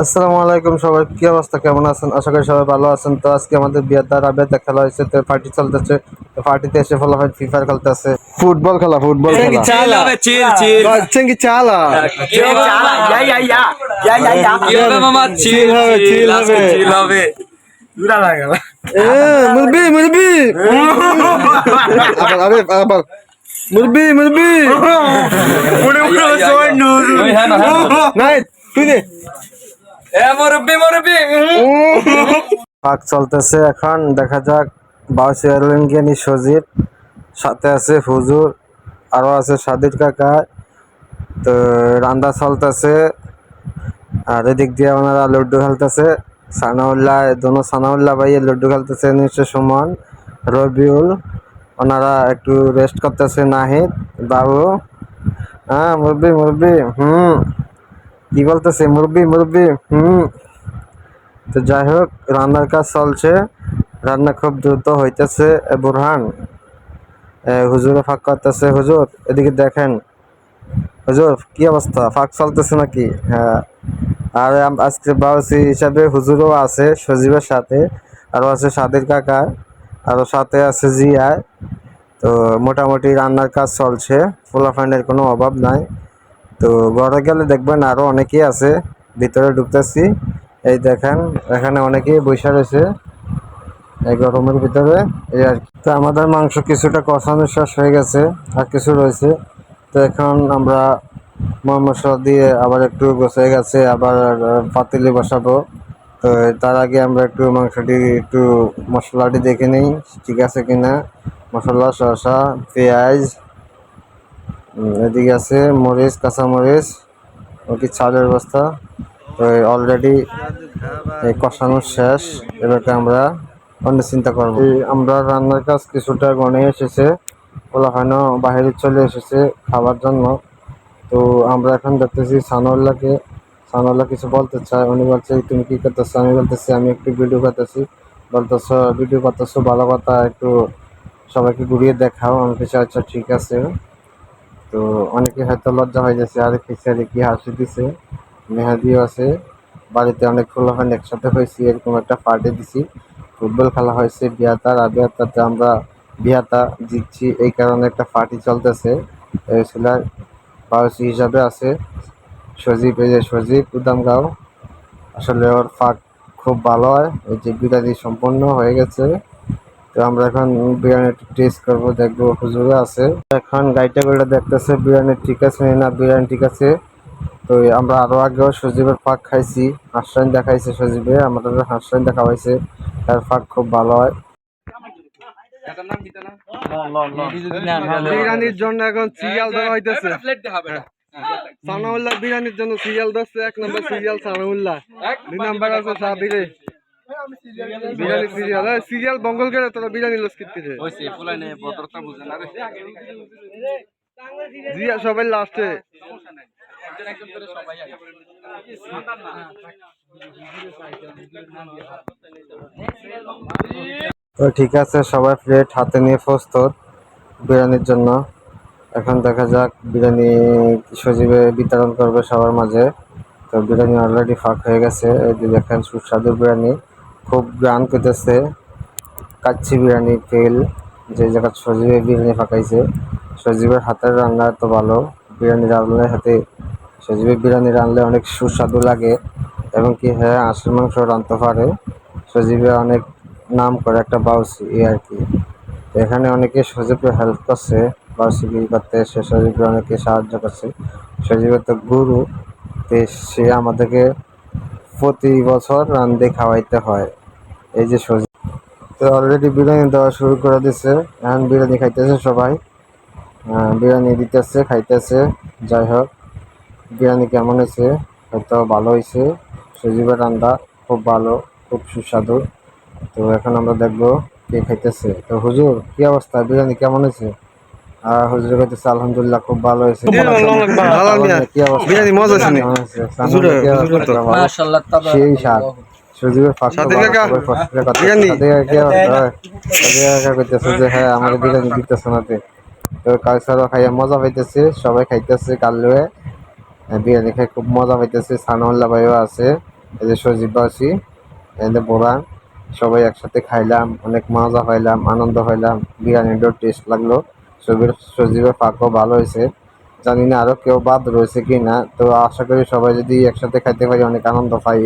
আসসালামু আলাইকুম সবাই কি অবস্থা? কেমন আছেন? আশা করি সবাই ভালো আছেন। তো আজকে আমাদের বিয়েতে রাবেতে খেলা হয়েছে তো পার্টি চলতেছে। তো পার্টিতে এসে ফলো হয় ফ্রি ফায়ার খেলতেছে। ফুটবল খেলা ফুটবল খেলা। চালা ya. কি মামা? হবে, আজকে হবে। chill হবে। এ মুরবি মুরবি আবার আরে আবার। মুরবি মুরবি ওই না, না। নাই তুই দে এ, মুরব্বি, মুরব্বি। পাক চলতেছে এখন, দেখা যাক, বাউসি এয়ারলিনগিয়ানি সজীব, সাথে আছে হুজুর, আরও আছে সাদির কাকা, তো রান্দা চলতেছে, আর এদিক দিয়ে ওনারা লুডু খেলতেছে, সানাউল্লাহ দোনো সানাউল্লাহ ভাই লুডু খেলতেছে, নিশ্চয় সুমন, রবিউল, ওনারা একটু রেস্ট করতেছে নাহিদ, বাবু হ্যাঁ মুরব্বি মুরব্বি, হুম। কি বলতেছে, মুরব্বি মুরব্বি? হুম। তো যাই হোক, রান্নার কাজ চলছে। রান্না খুব দ্রুত হইতেছে বুরহান। হুজুরে ফাঁক করতেছে, হুজুর, এদিকে দেখেন। হুজুর, কি অবস্থা? ফাঁক চলতেছে নাকি? হ্যাঁ। আর আজকে বাউসি হিসাবে হুজুরও আছে, সজীবের সাথে। আরও আছে সাদের কাকা, আরও সাথে আছে জিয়া। তো মোটামুটি রান্নার কাজ চলছে ফুলাফাইনের কোনো অভাব নাই। তো ঘরে গেলে দেখবেন আরও অনেকেই আছে, ভিতরে ঢুকতেছি। এই দেখেন, এখানে অনেকেই বসে রয়েছে, এই গরমের ভিতরে। এই আর। তো আমাদের মাংস কিছুটা কষানো শেষ হয়ে গেছে, আর কিছু রয়েছে। তো এখন আমরা মশলা দিয়ে আবার একটু গোছাই গেছে, আবার পাতিলে বসাবো। তো তার আগে আমরা একটু মাংসটি, একটু মশলাটি দেখে নিই, ঠিক আছে কিনা? মশলা, শসা, পেঁয়াজ এদিকে আছে মরিচ, কাঁচা মরিচ ওটি চালের বস্তা। তো অলরেডি কষানো শেষ, এবারকে আমরা অন্য চিন্তা করব। আমরা রান্নার কাজ কিছুটা গনে এসেছে ওলাখানো বাইরে চলে এসেছে খাবার জন্য। তো আমরা এখন দেখতেছি সানোল্লাহকে সানোল্লাহ কিছু বলতে চায়। উনি বলছে, তুমি কি করতেছো? আমি বলতেছি, আমি একটু ভিডিও করতেছি। বলতেছো ভিডিও করতেছো, ভালো কথা, একটু সবাইকে ঘুরিয়ে দেখাও। আমি কিছু আচ্ছা ঠিক আছে। তো অনেকে হয়তো লজ্জা হয়ে যাচ্ছে, আরে খিচারি কি হাসি দিছে? মেহাদিও আছে, বাড়িতে অনেক ফুলাফান একসাথে হয়েছি, এরকম একটা পার্টি দিছি। ফুটবল খেলা হয়েছে বিয়াতার আর বিয়াতাতে আমরা বিয়াতা জিতছি, এই কারণে একটা পার্টি চলতেছে। এসিলার বাউসি হিসাবে আছে। সজীব, এই যে সজীব উদামগাঁও, আসলে ওর ফাঁক খুব ভালো হয়, এই যে বিরিয়ানি সম্পূর্ণ হয়ে গেছে। তো আমরা এখন বিরিয়ানি টেস্ট করব, দেখব হুজুরে আছে। এখন গাইটা করে দেখতেছে, বিরিয়ানি ঠিক আছে না বিরিয়ানি ঠিক আছে। তো আমরা আরও আগেও সজীবের পাক খাইছি হাঁসরাইন দেখাইছে সজীবে, আমাদের হাঁসরাইন দেখা হয়েছে তার পাক খুব ভালো হয়। বিরিয়ানির জন্য এখন সিরিয়াল দেওয়া হইতেছে সানাউল্লাহ বিরিয়ানির জন্য সিরিয়াল দিচ্ছে এক নম্বর সিরিয়াল সানাউল্লাহ। দুই নাম্বার আছে সাবিরে। বিরিয়ানি সিরিয়াল। সিরিয়াল বঙ্গল করে তোরা বিরিয়ানি লস জিয়া সবাই লাস্টে তো ঠিক আছে সবাই প্লেট হাতে নিয়ে প্রস্তুত বিরিয়ানির জন্য। এখন দেখা যাক বিরিয়ানি সজীবে বিতরণ করবে সবার মাঝে। তো বিরিয়ানি অলরেডি ফাঁক হয়ে গেছে। এই যে দেখেন সুস্বাদু বিরিয়ানি। খুব গান করতেছে। কাচ্চি বিরিয়ানি, তেল, যে জায়গা সজীবে বিরিয়ানি ফাঁকাইছে সজীবের হাতের রান্না এত ভালো। বিরিয়ানি রান্নার হাতে সজীবের বিরিয়ানি রান্নলে অনেক সুস্বাদু লাগে। এবং কি হ্যাঁ আঁশের মাংস রাঁধতে পারে। সজীবে অনেক নাম করে একটা বাউসি এই আর কি। এখানে অনেকে সজীবকে হেল্প করছে বাউসিগিরি করতে। সে সজীবকে অনেকে সাহায্য করছে। সজীবের তো গুরু। তো সে আমাদেরকে প্রতি বছর রান্ধে খাওয়াইতে হয়। এই যে সজীব তো অলরেডি বিরিয়ানি দেওয়া শুরু করে দিছে। এখন বিরিয়ানি খাইতেছে সবাই। আহ, বিরিয়ানি দিতেছে খাইতেছে। যাই হোক বিরিয়ানি কেমন হয়েছে? হয়তো ভালো হয়েছে। সজীবের রান্না খুব ভালো খুব সুস্বাদু। তো এখন আমরা দেখব কে খাইতেছে। তো হুজুর কি অবস্থা? বিরিয়ানি কেমন হয়েছে? আর হুজুর খাইতেছে আলহামদুলিল্লাহ খুব ভালো হয়েছে। কি অবস্থা? বিরিয়ানি মজা হয়েছে? সেই স্বাদ। করতেছে যে হ্যাঁ দিতেছে না তো খাইয়া মজা পাইতেছে সবাই খাইতেছে বিরিয়ানি খাই খুব মজা পাইতেছে ভাইও আছে এই যে সজীব বাসি এই যে বোরান সবাই একসাথে খাইলাম অনেক মজা পাইলাম আনন্দ পাইলাম বিরিয়ানিটাও টেস্ট লাগল। সজীবের সজীবের পাকও ভালো হয়েছে। জানি না আরও কেউ বাদ রয়েছে কি না তো আশা করি সবাই যদি একসাথে খাইতে পারি অনেক আনন্দ পাই।